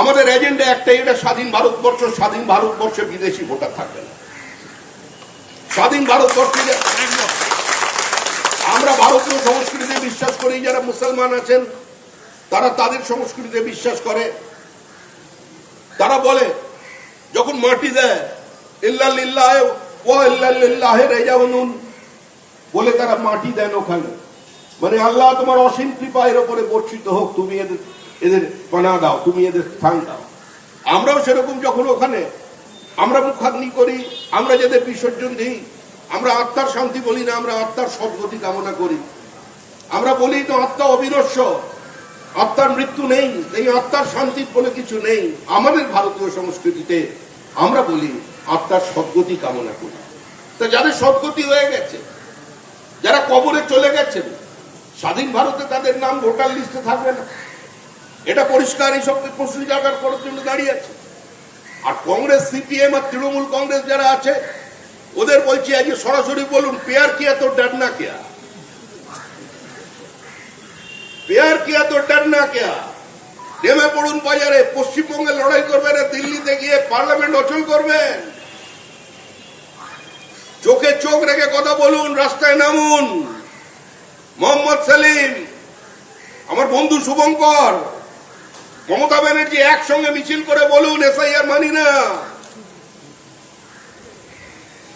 আমাদের এজেন্ডা একটাই, এটা স্বাধীন ভারতবর্ষ, স্বাধীন ভারতবর্ষে বিদেশি ভোটার থাকবে না। স্বাধীন ভারতবর্ষে আমরা ভারতীয় সংস্কৃতিতে বিশ্বাস করি, যারা মুসলমান আছেন, তারা তাদের সংস্কৃতিতে বিশ্বাস করে। তারা বলে, যখন মাটি দেয় বলে তারা মাটি দেন ওখানে। মানে আল্লাহ তোমার অসীম কৃপা এর উপরে বর্ষিত হোক, তুমি এদের এদের পানা দাও, তুমি এদের স্থান দাও। আমরাও সেরকম যখন ওখানে, আমরা মুখাগ্নি করি, আমরা যাদের বিসর্জন দিই, আমরা আত্মার শান্তি বলি না, আমরা আত্মার সদ্গতি কামনা করি। আমরা বলি, তো আত্মা অবিনস্য আত্মার মৃত্যু নেই, এই আত্মার শান্তি বলে কিছু নেই। আমাদের ভারতীয় সংস্কৃতিতে আমরা বলি, আত্মার সদ্গতি কামনা করি। তা যাদের সদ্গতি হয়ে গেছে, যারা কবরে চলে গেছেন, স্বাধীন ভারতে তাদের নাম ভোটার লিস্টে থাকবে না। এটা পরিষ্কার, এই সব প্রশ্ন জাগার করার জন্য দাঁড়িয়ে আছে। আর কংগ্রেস, সিপিএম আর তৃণমূল কংগ্রেস যারা আছে, ওদের বলছি আজকে সরাসরি বলুন, পেয়ার কিয়া তো ডরনা কিয়া? পেয়ার কিয়া তো ডরনা কিয়া? নেমে পড়ুন বাজারে, পশ্চিমবঙ্গে লড়াই করবেন আর দিল্লিতে গিয়ে পার্লামেন্ট অচল করবেন। চোখে চোখ রেখে কথা বলুন, রাস্তায় নামুন। মোহাম্মদ সেলিম, আমার বন্ধু শুভঙ্কর মমতা ব্যানার্জি একসঙ্গে মিছিল করে বলুন এসআইআর মানি না।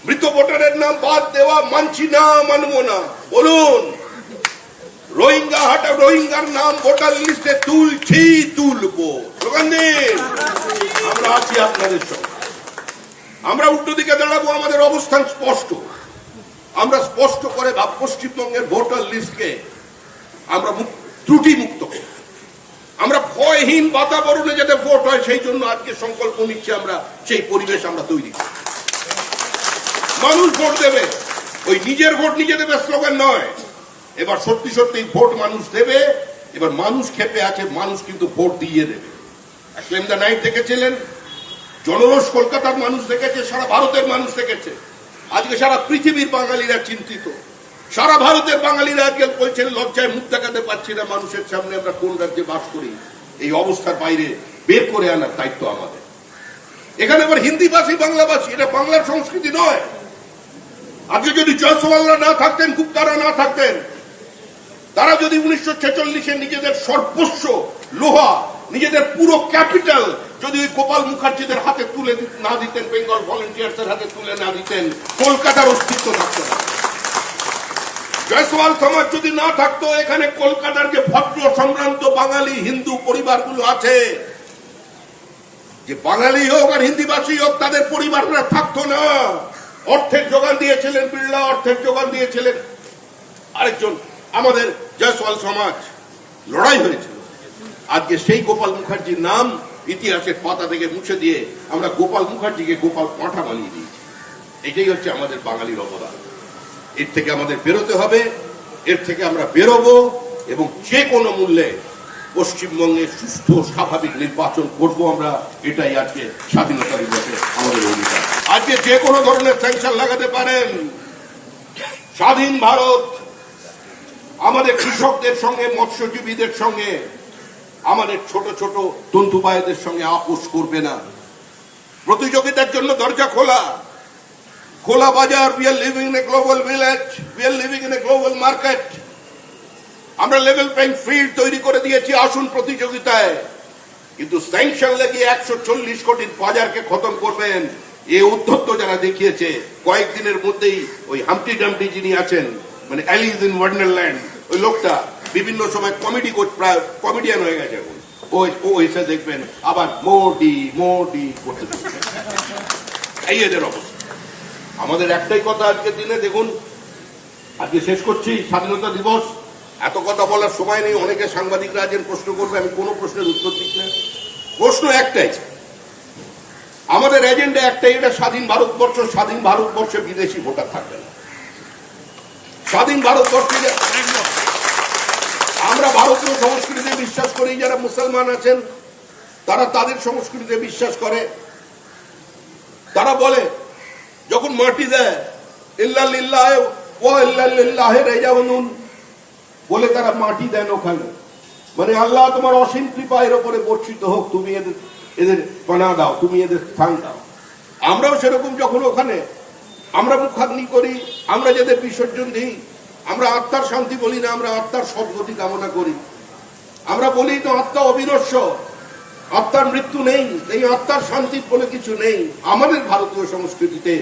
মৃত ভোটারের নাম বাদ দেওয়া মানছি না, মানবো না। বলুন, রোহিঙ্গা হাটা রোহিঙ্গার নাম ভোটার লিস্টে তুলছি, তুলবো। আমরা আছি আপনাদের সঙ্গে। আমরা উল্টো দিকে দাঁড়াবো, আমাদের অবস্থান স্পষ্ট। আমরা স্পষ্ট করে পশ্চিমবঙ্গের ভোটার লিস্টকে আমরা ত্রুটি মুক্ত করব। আমরা ভয়হীন বাতাবরণে যাতে ভোট হয়, সেই জন্য আজকে সংকল্প নিচ্ছি আমরা, সেই পরিবেশ আমরা তৈরি। মানুষ ভোট দেবে। ওই নিজের ভোট নিজে দেবে স্লোগান নয়। এবার সত্যি সত্যি ভোট মানুষ দেবে, এবার মানুষ খেপে আছে, মানুষ কিন্তু ভোট দিয়ে দেবে। ক্লেম নাইট দেখেছিলেন? জনরোষ কলকাতার মানুষ দেখেছে, সারা ভারতের মানুষ দেখেছে। আজকে সারা পৃথিবীর বাঙালিরা চিন্তিত। সারা ভারতের বাঙালিরা আজকে বলছেন, লজ্জায় মুখ দেখাতে পারছি না মানুষের সামনে, আমরা কোন রাজ্যে বাস করি? এই অবস্থার বাইরে বের করে আনার দায়িত্ব আমাদের। এখানে আবার হিন্দিভাষী, বাংলাভাষী, এটা বাংলার সংস্কৃতি নয়। আজকে যদি জয়সওয়ালরা না থাকতেন, গুপ্তারা না থাকতেন, তারা যদি উনিশশো ছেচল্লিশে নিজেদের সর্বস্ব লোহা, নিজেদের পুরো ক্যাপিটাল যদি গোপাল মুখার্জিদের হাতে তুলে না দিতেন, বেঙ্গল ভলেন্টিয়ার্সের হাতে তুলে না দিতেন, কলকাতার অস্তিত্ব থাকতো না। জয়সওয়াল সমাজ যদি না থাকতো, এখানে কলকাতার যে ভদ্র সম্ভ্রান্ত বাঙালি হিন্দু পরিবারগুলো আছে, যে বাঙালি হোক আর হিন্দিভাষী হোক, তাদের পরিবাররা থাকতো না। অর্থের যোগান দিয়েছিলেন বিড়লা, অর্থের যোগান দিয়েছিলেন আরেকজন, আমাদের জয়সওয়াল সমাজ। লড়াই হয়েছিল। আজকে সেই গোপাল মুখার্জির নাম ইতিহাসের পাতা থেকে মুছে দিয়ে আমরা গোপাল মুখার্জিকে গোপাল পাঁঠা বানিয়ে দিয়েছি। এটাই হচ্ছে আমাদের বাঙালির অবদান। এর থেকে আমাদের বেরোতে হবে, এর থেকে আমরা বেরোবো এবং যে কোনো মূল্যে পশ্চিমবঙ্গে সুস্থ, স্বাভাবিক নির্বাচন করব আমরা, এটাই আজকে স্বাধীনতা দিবসে আমাদের অধিকার। আজকে যে কোনো ধরনের স্যাংশন লাগাতে পারেন। স্বাধীন ভারত, আমাদের কৃষকদের সঙ্গে, মৎস্যজীবীদের সঙ্গে, আমাদের ছোট ছোট তন্তুবায়দের সঙ্গে আপোষ করবে না। প্রতিযোগিতার জন্য দরজা খোলা। খোলা বাজার we are living in a global village we are living in a global market আমরা লেভেল প্লেইং ফিল্ড তৈরি করে দিয়েছি আসুন প্রতিযোগিতায়। কিন্তু স্যাংশন লাগিয়ে একশো চল্লিশ কোটির বাজারকে খতম করবেন। এ উদ্ধত্ত যারা দেখিয়েছে, কয়েকদিনের মধ্যেই ওই হামটি ডামটি যিনি আছেন মানে অ্যালিজ ইন ওয়ান্ডারল্যান্ড ওই লোকটা বিভিন্ন সময় কমেডি প্রায় কমেডিয়ান হয়ে গেছে এখন। ও ও এসে দেখবেন আবার মোডি মোডি করতে। এই এদের অবস্থা। আমাদের একটাই কথা আজকের দিনে, দেখুন, আজকে শেষ করছি, স্বাধীনতা দিবস। এত কথা বলার সময় নেই, অনেকে সাংবাদিকরা আছেন প্রশ্ন করবে, আমি কোনো প্রশ্নের উত্তর দিচ্ছি না। প্রশ্ন একটাই, আমাদের এজেন্ডা একটাই, এটা স্বাধীন ভারতবর্ষ, স্বাধীন ভারতবর্ষে বিদেশি ভোটার থাকবে না। স্বাধীন ভারতবর্ষে আমরা ভারতীয় সংস্কৃতিতে বিশ্বাস করি, যারা মুসলমান আছেন, তারা তাদের সংস্কৃতিতে বিশ্বাস করে। তারা বলে যখন মাটি দেয়, ইল্লাল্লিল্লাহ ও ইল্লাল্লিল্লাহ রেজাউনুন বলে তারা মাটি দেন ওখানে। মানে আল্লাহ তোমার অসীম কৃপা এর উপরে বর্ষিত হোক, তুমি এদের এদের পানা দাও, তুমি এদের স্থান দাও। আমরাও সেরকম যখন ওখানে, আমরা মুখাগ্নি করি, আমরা যাদের বিসর্জন দিই, আমরা আত্মার শান্তি বলি না, আমরা আত্মার সদ্গতি কামনা করি। আমরা বলি তো আত্মা অবিনশ্বর। আত্মার মৃত্যু নেই, এই আত্মার শান্তি বলে কিছু নেই। আমাদের ভারতীয় সংস্কৃতিতে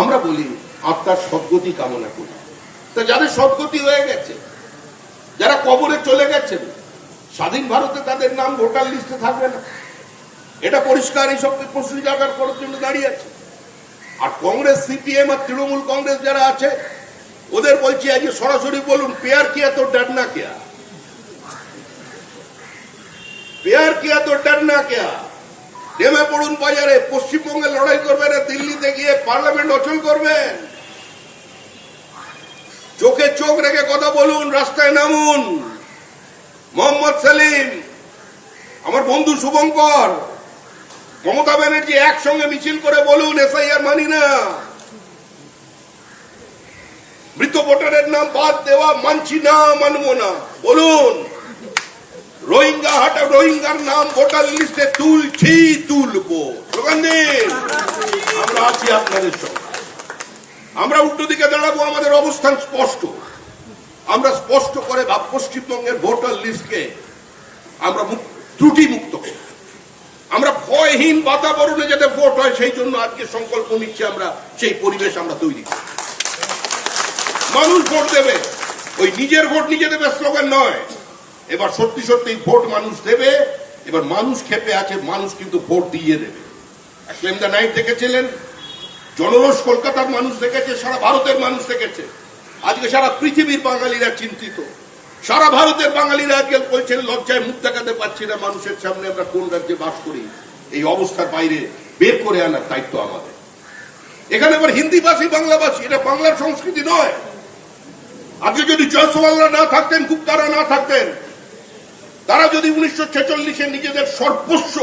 আমরা বলি আত্মার সদ্গতি কামনা করি। তা যাদের সদ্গতি হয়ে গেছে, যারা কবরে চলে গেছেন, স্বাধীন ভারতে তাদের নাম ভোটার লিস্টে থাকবে না। এটা পরিষ্কার এইসব প্রশ্ন জাগার করার জন্য দাঁড়িয়ে আছে। আর কংগ্রেস, সিপিএম আর তৃণমূল কংগ্রেস যারা আছে, ওদের বলছি আজকে সরাসরি বলুন, পেয়ার কিয়া তো ডারনা কিয়া পেয়ার কিয়া তো ডারনা কিয়া? নেমে পড়ুন বাজারে, পশ্চিমবঙ্গে লড়াই করবেন দিল্লিতে গিয়ে পার্লামেন্ট অচল করবেন। চোখে চোখ রেখে কথা বলুন, রাস্তায় নামুন। মোহাম্মদ সেলিম, আমার বন্ধু শুভঙ্কর, মমতা ব্যানার্জি একসঙ্গে মিছিল করে বলুন, এসআইআর মানি না। মৃত ভোটারের নাম বাদ দেওয়া, মানছি না, মানবো না। বলুন। রোহিঙ্গা হাটা, রোহিঙ্গার নাম ভোটার লিস্টে তুলছি তুলবো। আমরা আছি আপনাদের সঙ্গে। আমরা উল্টো দিকে দাঁড়াবো, আমাদের অবস্থান স্পষ্ট। আমরা স্পষ্ট করে ভাব পশ্চিমবঙ্গের ভোটার লিস্টকে আমরা ত্রুটি মুক্ত আমরা ভয়হীন বাতাবরণে যাতে ভোট হয়, সেই জন্য আজকে সংকল্প নিচ্ছি আমরা, সেই পরিবেশ আমরা তৈরি। মানুষ ভোট দেবে। ওই নিজের ভোট নিজে দেবে, স্লোগান নয়। এবার সত্যি সত্যি ভোট মানুষ দেবে, এবার মানুষ খেপে আছে, মানুষ কিন্তু ভোট দিয়ে দেবে। ক্লেম দ্য নাইট দেখেছিলেন? জনরোষ কলকাতার মানুষ দেখেছে, সারা ভারতের মানুষ দেখেছে। আজকে সারা পৃথিবীর বাঙালিরা চিন্তিত। সারা ভারতের বাঙালিরা আজকে বলছেন, লজ্জায় মুখ দেখাতে পারছি না মানুষের সামনে, আমরা কোন রাজ্যে বাস করি? এই অবস্থার বাইরে বের করে আনার দায়িত্ব আমাদের। এখানে আবার হিন্দি হিন্দিভাষী, বাংলাভাষী, এটা বাংলার সংস্কৃতি নয়। আজকে যদি জয়সওয়ালরা না থাকতেন, গুপ্তারা না থাকতেন তারা যদি উনিশশো ছেচল্লিশে নিজেদের সর্বস্ব,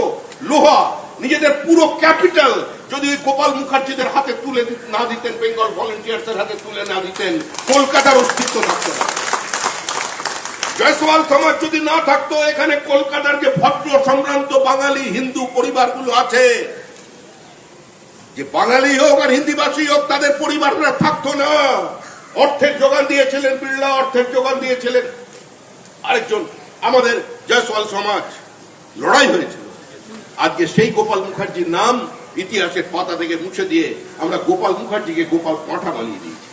লোহা, নিজেদের পুরো ক্যাপিটাল যদি গোপাল মুখার্জিদের হাতে তুলে না দিতেন, বেঙ্গল ভলেন্টিয়ার্স এর হাতে তুলে না দিতেন, কলকাতার অস্তিত্ব থাকতো না। জয়সওয়াল সমাজ যদি না থাকতো, এখানে কলকাতার যে ভদ্র, সম্ভ্রান্ত বাঙালি হিন্দু পরিবারগুলো আছে, যে বাঙালি হোক আর হিন্দিভাষী হোক, তাদের পরিবাররা থাকতো না। অর্থের যোগান দিয়েছিলেন বিড়লা, অর্থের যোগান দিয়েছিলেন আরেকজন আমাদের জয়সওয়াল সমাজ লড়াই হয়েছিল আজকে সেই গোপাল মুখার্জির নাম ইতিহাসের পাতা থেকে মুছে দিয়ে আমরা গোপাল মুখার্জিকে গোপাল পাঁঠা বানিয়ে দিয়েছি।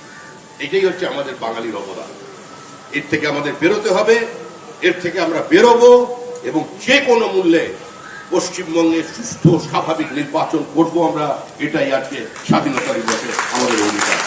এটাই হচ্ছে আমাদের বাঙালির অবদান। এর থেকে আমাদের বেরোতে হবে, এর থেকে আমরা বেরোবো এবং যে কোনো মূল্যে পশ্চিমবঙ্গে সুস্থ, স্বাভাবিক নির্বাচন করব আমরা। এটাই আজকে স্বাধীনতা দিবসে আমাদের অধিকার।